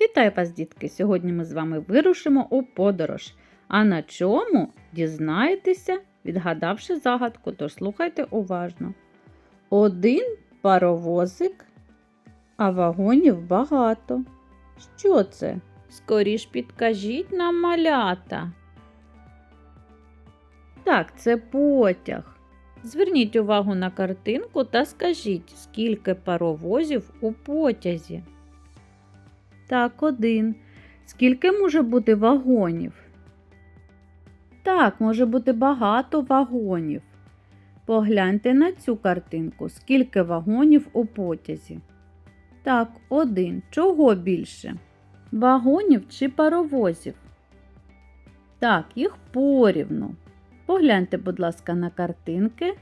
Вітаю вас, дітки! Сьогодні ми з вами вирушимо у подорож. А на чому дізнаєтеся, відгадавши загадку, тож слухайте уважно. Один паровозик, а вагонів багато. Що це? Скоріш підкажіть нам малята. Так, це потяг. Зверніть увагу на картинку та скажіть, скільки паровозів у потязі. Так, один. Скільки може бути вагонів? Так, може бути багато вагонів. Погляньте на цю картинку. Скільки вагонів у потязі? Так, один. Чого більше? Вагонів чи паровозів? Так, їх порівну. Погляньте, будь ласка, на картинки.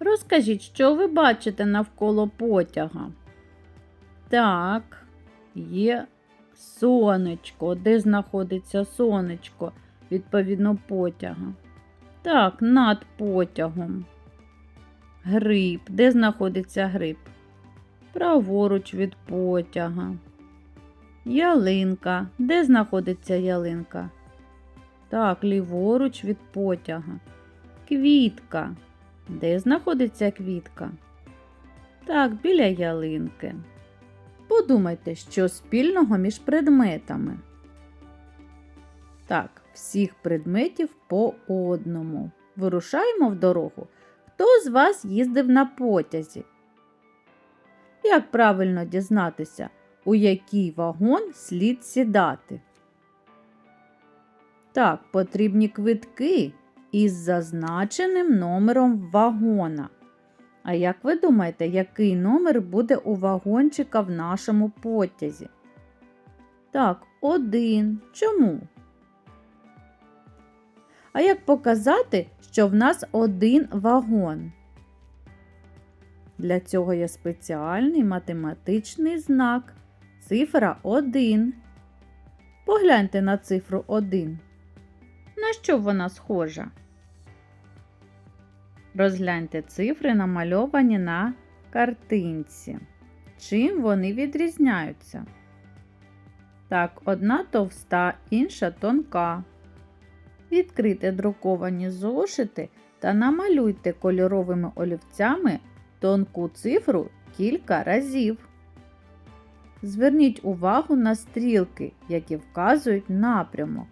Розкажіть, що ви бачите навколо потяга? Так, є сонечко. Де знаходиться сонечко, відповідно потяга? Так, над потягом. Гриб. Де знаходиться гриб? Праворуч від потяга. Ялинка. Де знаходиться ялинка? Так, ліворуч від потяга. Квітка. Де знаходиться квітка? Так, біля ялинки. Подумайте, що спільного між предметами. Так, всіх предметів по одному. Вирушаємо в дорогу. Хто з вас їздив на потязі? Як правильно дізнатися, у який вагон слід сідати? Так, потрібні квитки із зазначеним номером вагона. А як ви думаєте, який номер буде у вагончика в нашому потязі? Так, один. Чому? А як показати, що в нас один вагон? Для цього є спеціальний математичний знак. Цифра 1. Погляньте на цифру 1. На що вона схожа? Розгляньте цифри, намальовані на картинці. Чим вони відрізняються? Так, одна товста, інша тонка. Відкрийте друковані зошити та намалюйте кольоровими олівцями тонку цифру кілька разів. Зверніть увагу на стрілки, які вказують напрямок.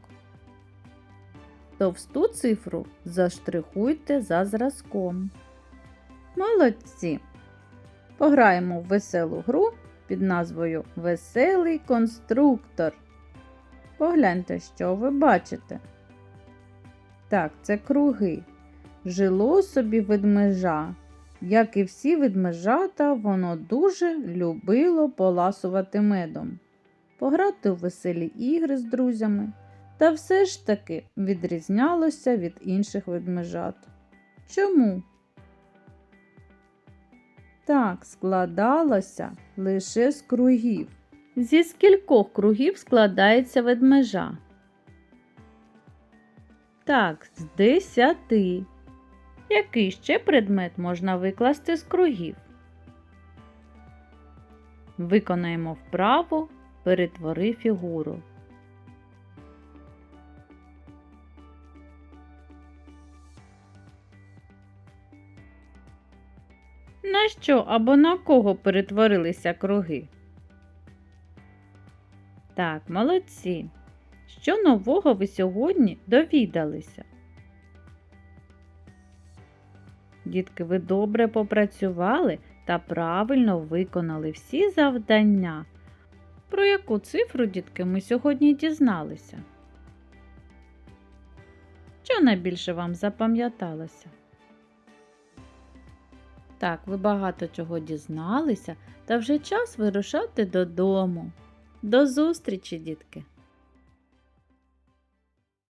Товсту цифру заштрихуйте за зразком. Молодці! Пограємо в веселу гру під назвою Веселий конструктор. Погляньте, що ви бачите. Так, це круги. Жило собі ведмежа. Як і всі ведмежата, воно дуже любило поласувати медом, пограти у веселі ігри з друзями та все ж таки відрізнялося від інших ведмежат. Чому? Так, складалося лише з кругів. Зі скількох кругів складається ведмежа? Так, з десяти. Який ще предмет можна викласти з кругів? Виконаємо вправу перетвори фігуру. На що або на кого перетворилися круги? Так, молодці. Що нового ви сьогодні довідалися? Дітки, ви добре попрацювали та правильно виконали всі завдання. Про яку цифру, дітки, ми сьогодні дізналися? Що найбільше вам запам'яталося? Так, ви багато чого дізналися, та вже час вирушати додому. До зустрічі, дітки!